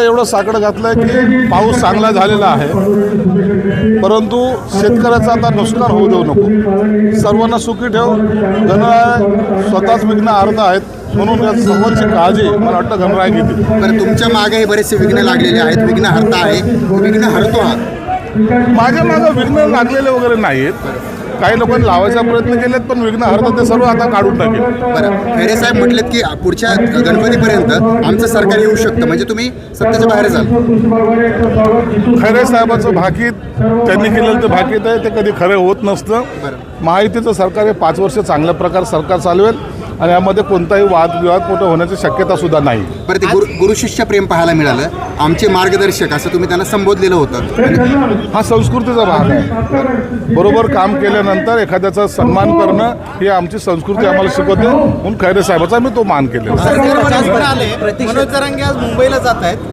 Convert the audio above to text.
एवढं साकडं घातलंय की पाऊस चांगला झालेला आहे. परंतु शेतकऱ्याचा आता नुकसान होऊ देऊ नको. सर्वांना सुखी ठेव. गणराय स्वतःच विघ्न अर्थ आहेत. म्हणून या सर्वांची काळजी मला वाटतं गणराय घेतील. बरं तुमच्या मागे हे बरेचसे विघ्न लागलेले आहेत. विघ्न हरता आहे. विघ्न हरतो हा माझ्या मागं विघ्न लागलेले वगैरे नाहीत काही लोकांनी लावायचा प्रयत्न केलेत पण विघ्न हरतात ते सर्व आता काढून टाकेल. बरं खैरे साहेब म्हटलेत की पुढच्या गणपतीपर्यंत आमचं सरकार येऊ शकतं. म्हणजे तुम्ही सत्तेच्या बाहेर जाल. खरे साहेबाचं भाकीत त्यांनी केलेलं ते भाकीत आहे ते कधी खरे होत नसतं. महायुतीचं सरकार हे पाच वर्ष चांगल्या प्रकारे सरकार चालवेल. आणि यामध्ये कोणताही वादविवाद मोठं होण्याची शक्यता सुद्धा नाही. बरं ते गुरु गुरुशिष्य प्रेम पाहायला मिळालं. आमचे मार्गदर्शक असं तुम्ही त्यांना संबोधलेलं होतं. हा संस्कृतीचा भाग आहे. बरोबर काम केल्यानंतर एखाद्याचा सन्मान करणं ही आमची संस्कृती आम्हाला शिकवते. म्हणून खैरे साहेबाचा मी तो मान केलेला आज मुंबईला जात आहेत.